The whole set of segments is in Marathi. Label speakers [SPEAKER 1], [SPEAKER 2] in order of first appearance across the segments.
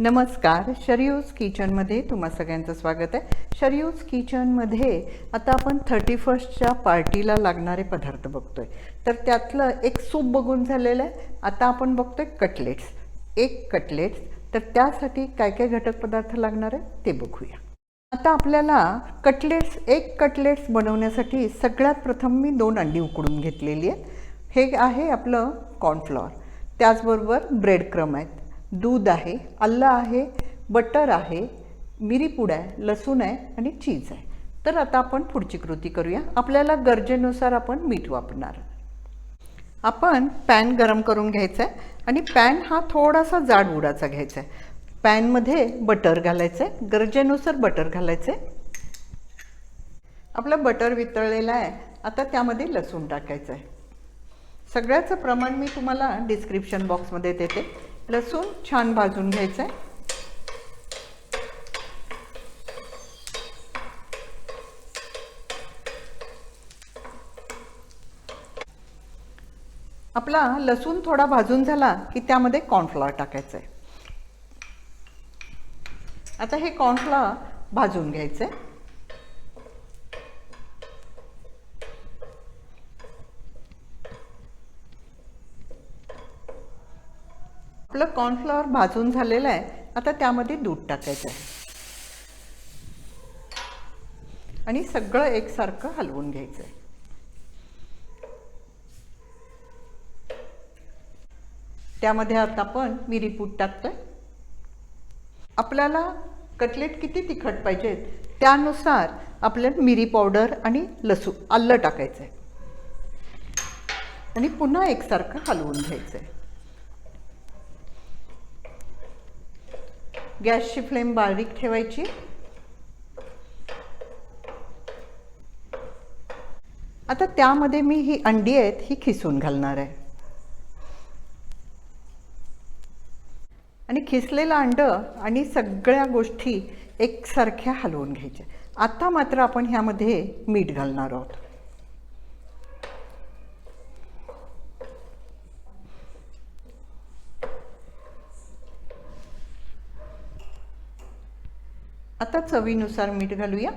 [SPEAKER 1] नमस्कार शरियूज किचनमध्ये तुम्हा सगळ्यांचं स्वागत आहे. शरयूज किचनमध्ये आता आपण थर्टी फर्स्टच्या पार्टीला लागणारे पदार्थ बघतोय. तर त्यातलं एक सूप बघून झालेलं आहे. आता आपण बघतोय कटलेट्स एक कटलेट्स तर त्यासाठी काय काय घटक पदार्थ लागणार आहे ते बघूया. आता आपल्याला कटलेट्स एक कटलेट्स बनवण्यासाठी सगळ्यात प्रथम मी दोन अंडी उकडून घेतलेली आहेत. हे आहे आपलं कॉर्नफ्लॉवर त्याचबरोबर ब्रेड क्रम आहेत. दूध आहे आलं आहे बटर आहे मिरीपूड आहे लसूण आहे आणि चीज आहे. तर आता आपण पुढची कृती करूया. आपल्याला गरजेनुसार आपण मीठ वापरणार. आपण पॅन गरम करून घ्यायचा आहे आणि पॅन हा थोडासा जाड उडाचा घ्यायचा आहे पॅनमध्ये बटर घालायचं आहे गरजेनुसार बटर घालायचं आहे आपलं बटर वितळलेलं आहे. आता त्यामध्ये लसूण टाकायचं आहे सगळ्याचं प्रमाण मी तुम्हाला डिस्क्रिप्शन बॉक्समध्ये देते. लसूण छान भाजून घ्यायचं आहे आपला लसूण थोडा भाजून झाला की त्यामध्ये कॉर्नफ्लॉवर टाकायचं आहे आता हे कॉर्नफ्लॉवर भाजून घ्यायचं आहे आपलं कॉर्नफ्लॉवर भाजून झालेलं आहे. आता त्यामध्ये दूध टाकायचं आहे. आणि सगळं एकसारखं हलवून घ्यायचं आहे. त्यामध्ये आता आपण मिरीपूड टाकतोय. आपल्याला कटलेट किती तिखट पाहिजेत त्यानुसार आपल्याला मिरी पावडर आणि लसूण आलं टाकायचं आहे आणि पुन्हा एकसारखं हलवून घ्यायचं आहे गॅसची फ्लेम बारीक ठेवायची. आता त्यामध्ये मी ही अंडी आहेत ही खिसून घालणार आहे. आणि खिसलेलं अंड आणि सगळ्या गोष्टी एकसारख्या हलवून घ्यायच्या. आता मात्र आपण ह्यामध्ये मीठ घालणार आहोत. आता चवीनुसार मीठ घालूया.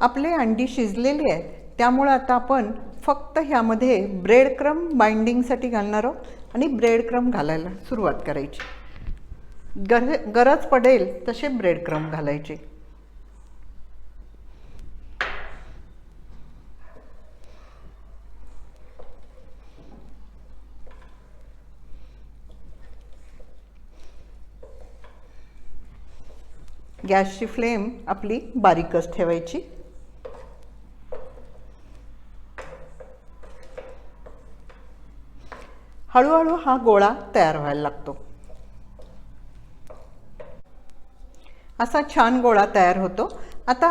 [SPEAKER 1] आपले अंडी शिजलेली आहेत त्यामुळे आता आपण फक्त ह्यामध्ये ब्रेड क्रम बाइंडिंगसाठी घालणार आहोत आणि ब्रेड क्रम घालायला सुरुवात करायची. गर गरज पडेल तसे ब्रेड क्रम घालायचे. गॅसची फ्लेम आपली बारीकच ठेवायची. हळूहळू हा गोळा तयार व्हायला लागतो. असा छान गोळा तयार होतो. आता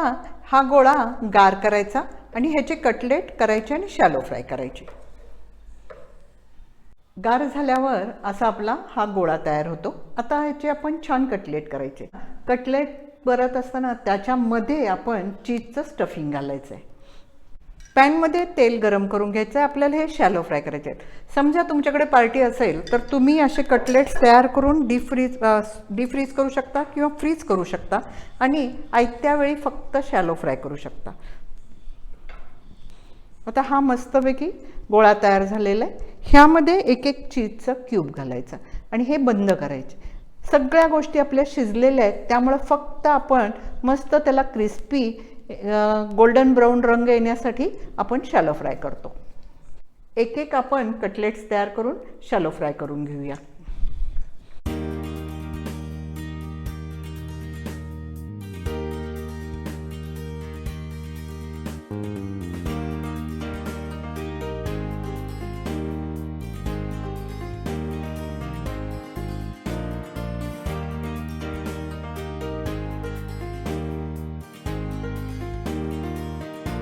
[SPEAKER 1] हा गोळा गार करायचा आणि ह्याचे कटलेट करायचे आणि शॅलो फ्राय करायचे. गार झाल्यावर असा आपला हा गोळा तयार होतो. आता ह्याचे आपण छान कटलेट करायचे. कटलेट परत असताना त्याच्यामध्ये आपण चीजचं स्टफिंग घालायचं आहे पॅनमध्ये तेल गरम करून घ्यायचं आहे आपल्याला हे शॅलो फ्राय करायचे आहेत. समजा तुमच्याकडे पार्टी असेल तर तुम्ही असे कटलेट्स तयार करून डीप फ्रीज डीप फ्रीज करू शकता किंवा फ्रीज करू शकता आणि आयत्या वेळी फक्त शॅलो फ्राय करू शकता. आता हा मस्तपैकी गोळा तयार झालेला आहे. ह्यामध्ये एक एक चीजचं क्यूब घालायचं आणि हे बंद करायचे. सगळ्या गोष्टी आपल्या शिजलेल्या आहेत. त्यामुळं फक्त आपण मस्त त्याला क्रिस्पी गोल्डन ब्राऊन रंग येण्यासाठी आपण शॅलो फ्राय करतो. एक एक आपण कटलेट्स तयार करून शॅलो फ्राय करून घेऊया.